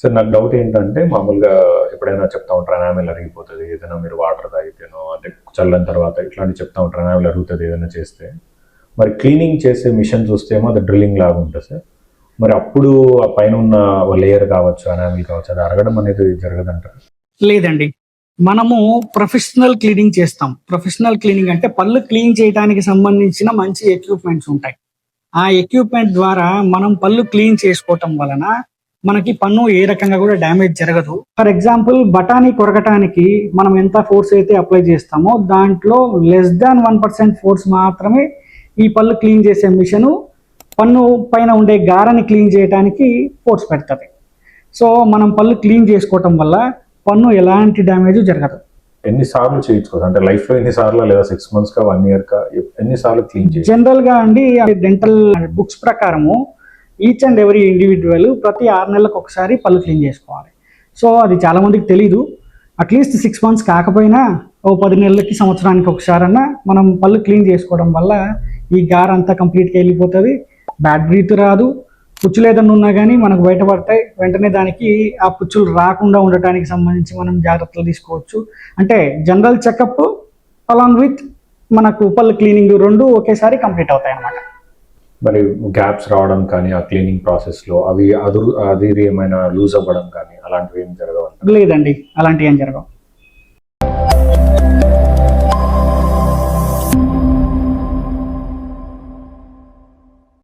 Sir నాకు doubt ఏంటంటే మామూలుగా ఎప్పుడైనా చెప్తా ఉంటారు ఎనామిల్ అరిగిపోతుంది ఏదైనా మీరు వాటర్ తాగితేనో అంటే చల్లని తర్వాత ఇట్లాంటివి చెప్తా ఉంటారు ఎనామిల్ అరుగుతుంది ఏదైనా చేస్తే. మరి క్లీనింగ్ చేసే మిషన్ చూస్తేమో అది డ్రిల్లింగ్ లాగా ఉంటుంది సార్. మరి అప్పుడు ఆ పైన ఉన్న లేయర్ కావచ్చు అనామిల్ కావచ్చు అది అరగడం అనేది జరగదంటారు? లేదండి. మనము ప్రొఫెషనల్ క్లీనింగ్ చేస్తాం. ప్రొఫెషనల్ క్లీనింగ్ అంటే పళ్ళు క్లీన్ చేయడానికి సంబంధించిన మంచి ఎక్విప్మెంట్స్ ఉంటాయి. ఆ ఎక్విప్మెంట్ ద్వారా మనం పళ్ళు క్లీన్ చేసుకోవటం వలన మనకి పన్ను ఏ రకంగా కూడా డ్యామేజ్ జరగదు. ఫర్ ఎగ్జాంపుల్ బఠానీ కొరకటానికి మనం ఎంత ఫోర్స్ అయితే అప్లై చేస్తామో దాంట్లో less than one percent force మాత్రమే ఈ పళ్ళు క్లీన్ చేసే మిషను పన్ను పైన ఉండే గారని క్లీన్ చేయడానికి ఫోర్స్ పెడుతుంది. సో మనం పళ్ళు క్లీన్ చేసుకోవటం వల్ల పన్ను ఎలాంటి డ్యామేజ్ జరగదు. ఎన్నిసార్లు చేయించుకోవచ్చు? అంటే లైఫ్లో ఎన్నిసార్లు లేదా సిక్స్ మంత్స్కా వన్ ఇయర్కా ఎన్నిసార్లు క్లీన్ చేయాలి జనరల్గా అండి డెంటల్ బుక్స్ ప్రకారము ఈచ్ అండ్ ఎవరీ ఇండివిజువల్ ప్రతి ఆరు నెలలకు ఒకసారి పళ్ళు క్లీన్ చేసుకోవాలి. సో అది చాలా మందికి తెలీదు. అట్లీస్ట్ సిక్స్ మంత్స్ కాకపోయినా ఓ పది నెలలకి సంవత్సరానికి ఒకసారన్నా మనం పళ్ళు క్లీన్ చేసుకోవడం వల్ల ఈ గార్ అంతా కంప్లీట్గా వెళ్ళిపోతుంది. బ్యాడ్ బ్రీత్ రాదు. పుచ్చులు ఏదన్నా ఉన్నా కానీ మనకు బయటపడతాయి. వెంటనే దానికి ఆ పుచ్చులు రాకుండా ఉండటానికి సంబంధించి మనం జాగ్రత్తలు తీసుకోవచ్చు. అంటే జనరల్ చెకప్ అలాంగ్ విత్ మనకు పళ్ళు క్లీనింగ్ రెండు ఒకేసారి కంప్లీట్ అవుతాయి అన్నమాట మరి గ్యాప్స్ రావడం కానీ ఆ క్లీనింగ్ ప్రాసెస్లో అవి అదురు అది ఇది ఏమైనా లూజ్ అవ్వడం కానీ అలాంటివి ఏం జరగవు లేదండి అలాంటివి ఏం జరగవు.